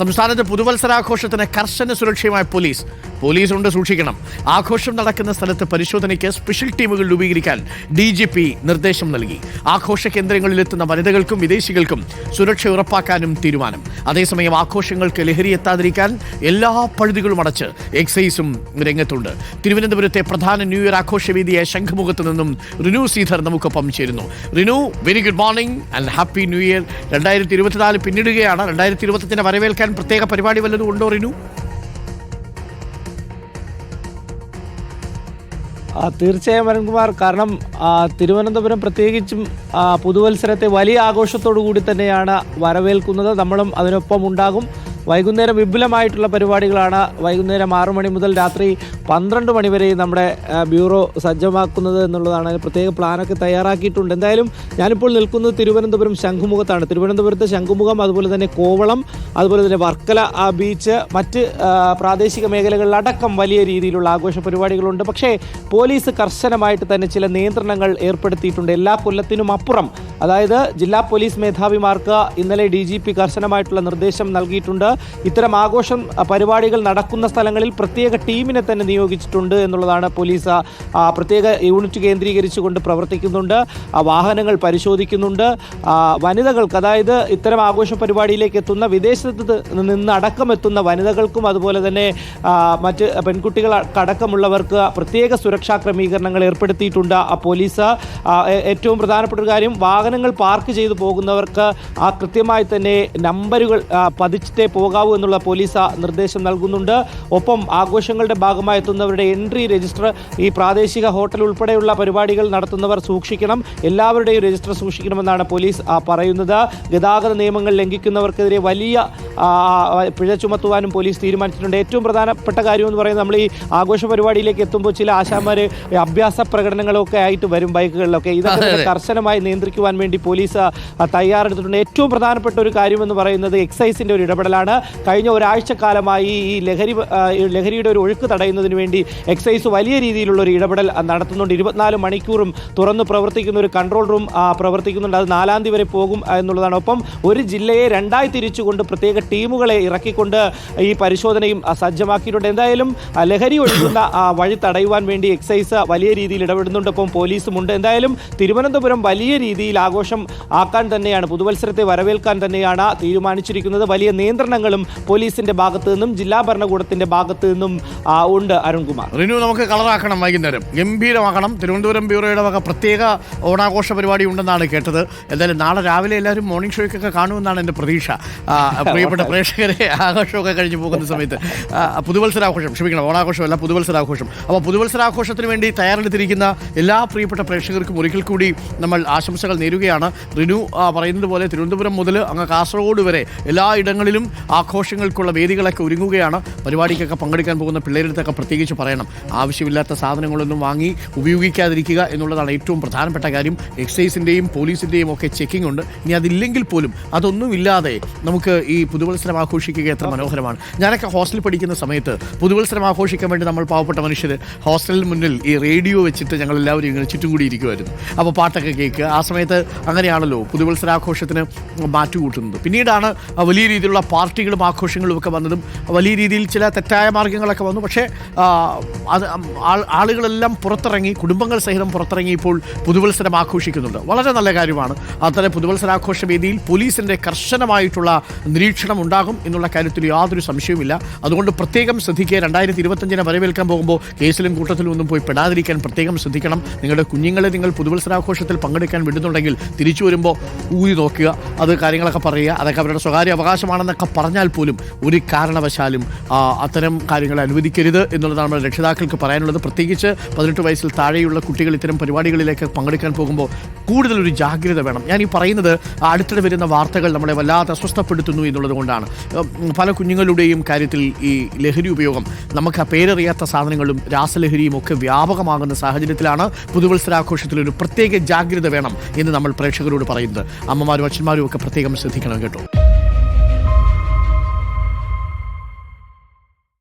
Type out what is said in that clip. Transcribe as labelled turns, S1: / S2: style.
S1: സംസ്ഥാനത്തെ പുതുവത്സരാഘോഷത്തിന് കർശന സുരക്ഷയുമായി പോലീസ് പോലീസ് കൊണ്ട് സൂക്ഷിക്കണം ആഘോഷം നടക്കുന്ന സ്ഥലത്ത് പരിശോധനയ്ക്ക് സ്പെഷ്യൽ ടീമുകൾ രൂപീകരിക്കാൻ ഡി ജി പി നിർദ്ദേശം നൽകി ആഘോഷ കേന്ദ്രങ്ങളിലെത്തുന്ന വനിതകൾക്കും വിദേശികൾക്കും സുരക്ഷ ഉറപ്പാക്കാനും തീരുമാനം അതേസമയം ആഘോഷങ്ങൾക്ക് ലഹരി എത്താതിരിക്കാൻ എല്ലാ പഴുതികളും അടച്ച് എക്സൈസും രംഗത്തുണ്ട് തിരുവനന്തപുരത്തെ പ്രധാന ന്യൂ ഇയർ ആഘോഷവേദിയായ ശംഖുമുഖത്ത് നിന്നും റിനു ശ്രീധർ നമുക്കൊപ്പം ചേരുന്നു Rinu very good morning and happy new year രണ്ടായിരത്തി ഇരുപത്തിനാല് പിന്നിടുകയാണ് രണ്ടായിരത്തി ഇരുപത്തിന്റെ വരവേൽക്കാൻ വെക്കാൻ പ്രത്യേക പരിപാടി വല്ലതും ഉണ്ടോ റിനു
S2: തീർച്ചയായും അരുൺകുമാർ കാരണം തിരുവനന്തപുരം പ്രത്യേകിച്ചും പുതുവത്സരത്തെ വലിയ ആഘോഷത്തോടു കൂടി തന്നെയാണ് വരവേൽക്കുന്നത് നമ്മളും അതിനൊപ്പം ഉണ്ടാകും വൈകുന്നേരം വിപുലമായിട്ടുള്ള പരിപാടികളാണ് വൈകുന്നേരം ആറു മണി മുതൽ രാത്രി പന്ത്രണ്ട് മണി വരെ നമ്മുടെ ബ്യൂറോ സജ്ജമാക്കുന്നത് എന്നുള്ളതാണ് പ്രത്യേക പ്ലാനൊക്കെ തയ്യാറാക്കിയിട്ടുണ്ട് എന്തായാലും ഞാനിപ്പോൾ നിൽക്കുന്നത് തിരുവനന്തപുരം ശംഖുമുഖത്താണ് തിരുവനന്തപുരത്തെ ശംഖുമുഖം അതുപോലെ തന്നെ കോവളം അതുപോലെ തന്നെ വർക്കല ബീച്ച് മറ്റ് പ്രാദേശിക മേഖലകളിലടക്കം വലിയ രീതിയിലുള്ള ആഘോഷ പരിപാടികളുണ്ട് പക്ഷേ പോലീസ് കർശനമായിട്ട് തന്നെ ചില നിയന്ത്രണങ്ങൾ ഏർപ്പെടുത്തിയിട്ടുണ്ട് എല്ലാ കൊല്ലത്തിനും അപ്പുറം അതായത് ജില്ലാ പോലീസ് മേധാവിമാർക്ക് ഇന്നലെ ഡി ജി പി കർശനമായിട്ടുള്ള നിർദ്ദേശം നൽകിയിട്ടുണ്ട് ഇത്തരം ആഘോഷം പരിപാടികൾ നടക്കുന്ന സ്ഥലങ്ങളിൽ പ്രത്യേക ടീമിനെ തന്നെ നിയോഗിച്ചിട്ടുണ്ട് എന്നുള്ളതാണ് പോലീസ് പ്രത്യേക യൂണിറ്റ് കേന്ദ്രീകരിച്ചുകൊണ്ട് പ്രവർത്തിക്കുന്നുണ്ട് വാഹനങ്ങൾ പരിശോധിക്കുന്നുണ്ട് വനിതകൾക്ക് അതായത് ഇത്തരം ആഘോഷ പരിപാടിയിലേക്ക് എത്തുന്ന വിദേശത്ത് നിന്ന് അടക്കം എത്തുന്ന വനിതകൾക്കും അതുപോലെ തന്നെ മറ്റ് പെൺകുട്ടികൾക്കടക്കമുള്ളവർക്ക് പ്രത്യേക സുരക്ഷാ ക്രമീകരണങ്ങൾ ഏർപ്പെടുത്തിയിട്ടുണ്ട് പോലീസ് ഏറ്റവും പ്രധാനപ്പെട്ട ഒരു കാര്യം വാഹന വാഹനങ്ങൾ പാർക്ക് ചെയ്തു പോകുന്നവർക്ക് ആ കൃത്യമായി തന്നെ നമ്പറുകൾ പതിച്ചിട്ടേ പോകാവൂ എന്നുള്ള പോലീസ് നിർദ്ദേശം നൽകുന്നുണ്ട് ഒപ്പം ആഘോഷങ്ങളുടെ ഭാഗമായി എത്തുന്നവരുടെ എൻട്രി രജിസ്റ്റർ ഈ പ്രാദേശിക ഹോട്ടൽ ഉൾപ്പെടെയുള്ള പരിപാടികൾ നടത്തുന്നവർ സൂക്ഷിക്കണം എല്ലാവരുടെയും രജിസ്റ്റർ സൂക്ഷിക്കണമെന്നാണ് പോലീസ് പറയുന്നത് ഗതാഗത നിയമങ്ങൾ ലംഘിക്കുന്നവർക്കെതിരെ വലിയ പിഴ ചുമത്തുവാനും പോലീസ് തീരുമാനിച്ചിട്ടുണ്ട് ഏറ്റവും പ്രധാനപ്പെട്ട കാര്യം എന്ന് പറയുന്നത് നമ്മൾ ഈ ആഘോഷ പരിപാടിയിലേക്ക് എത്തുമ്പോൾ ചില ആശാന്മാർ അഭ്യാസ പ്രകടനങ്ങളൊക്കെ ആയിട്ട് വരും ബൈക്കുകളിലൊക്കെ ഇതൊക്കെ കർശനമായി നിയന്ത്രിക്കുവാൻ നടത്താൻ വേണ്ടി പോലീസ് തയ്യാറെടുത്തിട്ടുണ്ട് ഏറ്റവും പ്രധാനപ്പെട്ട ഒരു കാര്യമെന്ന് പറയുന്നത് എക്സൈസിൻ്റെ ഒരു ഇടപെടലാണ് കഴിഞ്ഞ ഒരാഴ്ചക്കാലമായി ഈ ലഹരി ലഹരിയുടെ ഒരു ഒഴുക്ക് തടയുന്നതിന് വേണ്ടി എക്സൈസ് വലിയ രീതിയിലുള്ള ഒരു ഇടപെടൽ നടത്തുന്നുണ്ട് ഇരുപത്തിനാല് മണിക്കൂറും തുറന്ന് പ്രവർത്തിക്കുന്ന ഒരു കൺട്രോൾ റൂം പ്രവർത്തിക്കുന്നുണ്ട് അത് നാലാം തീയതി വരെ പോകും എന്നുള്ളതാണ് ഒപ്പം ഒരു ജില്ലയെ രണ്ടായി തിരിച്ചുകൊണ്ട് പ്രത്യേക ടീമുകളെ ഇറക്കിക്കൊണ്ട് ഈ പരിശോധനയും സജ്ജമാക്കിയിട്ടുണ്ട് എന്തായാലും ലഹരി ഒഴുകുന്ന വഴി തടയുവാൻ വേണ്ടി എക്സൈസ് വലിയ രീതിയിൽ ഇടപെടുന്നുണ്ട് ഒപ്പം ഉണ്ട് എന്തായാലും തിരുവനന്തപുരം വലിയ രീതിയിൽ ആഘോഷം ആക്കാൻ തന്നെയാണ് പുതുവത്സരത്തെ വരവേൽക്കാൻ തന്നെയാണ് തീരുമാനിച്ചിരിക്കുന്നത് വലിയ നിയന്ത്രണങ്ങളും പോലീസിന്റെ ഭാഗത്തു നിന്നും ജില്ലാ ഭരണകൂടത്തിന്റെ ഭാഗത്തു നിന്നും ഉണ്ട് അരുൺകുമാർ
S3: റിനു നമുക്ക് കളറാക്കണം വൈകുന്നേരം ഗംഭീരമാക്കണം തിരുവനന്തപുരം ബ്യൂറോയുടെ വക പ്രത്യേക ഓണാഘോഷ പരിപാടി ഉണ്ടെന്നാണ് കേട്ടത് എന്തായാലും നാളെ രാവിലെ എല്ലാവരും മോർണിംഗ് ഷോയ്ക്കൊക്കെ കാണുമെന്നാണ് എൻ്റെ പ്രതീക്ഷ പ്രിയപ്പെട്ട പ്രേക്ഷകരെ ആഘോഷമൊക്കെ കഴിഞ്ഞ് പോകുന്ന സമയത്ത് പുതുവത്സരാഘോഷം ക്ഷമിക്കണം ഓണാഘോഷമല്ല പുതുവത്സരാഘോഷം അപ്പോൾ പുതുവത്സരാഘോഷത്തിന് വേണ്ടി തയ്യാറെടുത്തിരിക്കുന്ന എല്ലാ പ്രിയപ്പെട്ട പ്രേക്ഷകർക്കും ഒരിക്കൽ കൂടി നമ്മൾ ആശംസകൾ നേരിടും ചേരുകയാണ് റിനു പറയുന്നത് പോലെ തിരുവനന്തപുരം മുതൽ അങ്ങ് കാസർഗോഡ് വരെ എല്ലാ ഇടങ്ങളിലും ആഘോഷങ്ങൾക്കുള്ള വേദികളൊക്കെ ഒരുങ്ങുകയാണ് പരിപാടിക്കൊക്കെ പങ്കെടുക്കാൻ പോകുന്ന പിള്ളേരെടുത്തൊക്കെ പ്രത്യേകിച്ച് പറയണം ആവശ്യമില്ലാത്ത സാധനങ്ങളൊന്നും വാങ്ങി ഉപയോഗിക്കാതിരിക്കുക എന്നുള്ളതാണ് ഏറ്റവും പ്രധാനപ്പെട്ട കാര്യം എക്സൈസിൻ്റെയും പോലീസിൻ്റെയും ഒക്കെ ചെക്കിംഗ് ഉണ്ട് ഇനി അതില്ലെങ്കിൽ പോലും അതൊന്നുമില്ലാതെ നമുക്ക് ഈ പുതുവത്സരം ആഘോഷിക്കുക എത്ര മനോഹരമാണ് ഞാനൊക്കെ ഹോസ്റ്റലിൽ പഠിക്കുന്ന സമയത്ത് പുതുവത്സരം ആഘോഷിക്കാൻ വേണ്ടി നമ്മൾ പാവപ്പെട്ട മനുഷ്യർ ഹോസ്റ്റലിന് മുന്നിൽ ഈ റേഡിയോ വെച്ചിട്ട് ഞങ്ങൾ എല്ലാവരും ഇങ്ങനെ ചുറ്റും കൂടി ഇരിക്കുമായിരുന്നു അപ്പോൾ പാട്ടൊക്കെ കേൾക്കുക ആ സമയത്ത് അങ്ങനെയാണല്ലോ പുതുവത്സരാഘോഷത്തിന് മാറ്റുകൂട്ടുന്നത് പിന്നീടാണ് വലിയ രീതിയിലുള്ള പാർട്ടികളും ആഘോഷങ്ങളും ഒക്കെ വന്നതും വലിയ രീതിയിൽ ചില തെറ്റായ മാർഗ്ഗങ്ങളൊക്കെ വന്നു പക്ഷേ അത് ആളുകളെല്ലാം പുറത്തിറങ്ങി കുടുംബങ്ങൾ സഹിതം പുറത്തിറങ്ങിയപ്പോൾ പുതുവത്സരം ആഘോഷിക്കുന്നുണ്ട് വളരെ നല്ല കാര്യമാണ് അത്തരം പുതുവത്സരാഘോഷ വേദിയിൽ പോലീസിൻ്റെ കർശനമായിട്ടുള്ള നിരീക്ഷണം ഉണ്ടാകും എന്നുള്ള കാര്യത്തിൽ യാതൊരു സംശയവുമില്ല അതുകൊണ്ട് പ്രത്യേകം ശ്രദ്ധിക്കുക രണ്ടായിരത്തി ഇരുപത്തഞ്ചിനെ വരവേൽക്കാൻ പോകുമ്പോൾ കേസിലും കൂട്ടത്തിലും ഒന്നും പോയി പെടാതിരിക്കാൻ പ്രത്യേകം ശ്രദ്ധിക്കണം നിങ്ങളുടെ കുഞ്ഞുങ്ങളെ നിങ്ങൾ പുതുവത്സരാഘോഷത്തിൽ പങ്കെടുക്കാൻ വിടുന്നുണ്ടെങ്കിൽ തിരിച്ചു വരുമ്പോൾ ഊരി നോക്കുക അത് കാര്യങ്ങളൊക്കെ പറയുക അതൊക്കെ അവരുടെ സ്വകാര്യ അവകാശമാണെന്നൊക്കെ പറഞ്ഞാൽ പോലും ഒരു കാരണവശാലും അത്തരം കാര്യങ്ങൾ അനുവദിക്കരുത് എന്നുള്ളതാണ് നമ്മുടെ രക്ഷിതാക്കൾക്ക് പറയാനുള്ളത് പ്രത്യേകിച്ച് പതിനെട്ട് വയസ്സിൽ താഴെയുള്ള കുട്ടികൾ ഇത്തരം പരിപാടികളിലേക്ക് പങ്കെടുക്കാൻ പോകുമ്പോൾ കൂടുതലൊരു ജാഗ്രത വേണം ഞാൻ ഈ പറയുന്നത് അടുത്തിടെ വരുന്ന വാർത്തകൾ നമ്മളെ വല്ലാതെ അസ്വസ്ഥപ്പെടുത്തുന്നു എന്നുള്ളത് കൊണ്ടാണ് പല കുഞ്ഞുങ്ങളുടെയും കാര്യത്തിൽ ഈ ലഹരി ഉപയോഗം നമുക്ക് ആ പേരറിയാത്ത സാധനങ്ങളും രാസലഹരിയും ഒക്കെ വ്യാപകമാകുന്ന സാഹചര്യത്തിലാണ് പുതുവത്സരാഘോഷത്തിൽ ഒരു പ്രത്യേക ജാഗ്രത വേണം എന്ന് നമ്മൾ നമ്മൾ പ്രേക്ഷകരോട് പറയുന്നത് അമ്മമാരും അച്ഛന്മാരും ഒക്കെ പ്രത്യേകം ശ്രദ്ധിക്കണം കേട്ടോ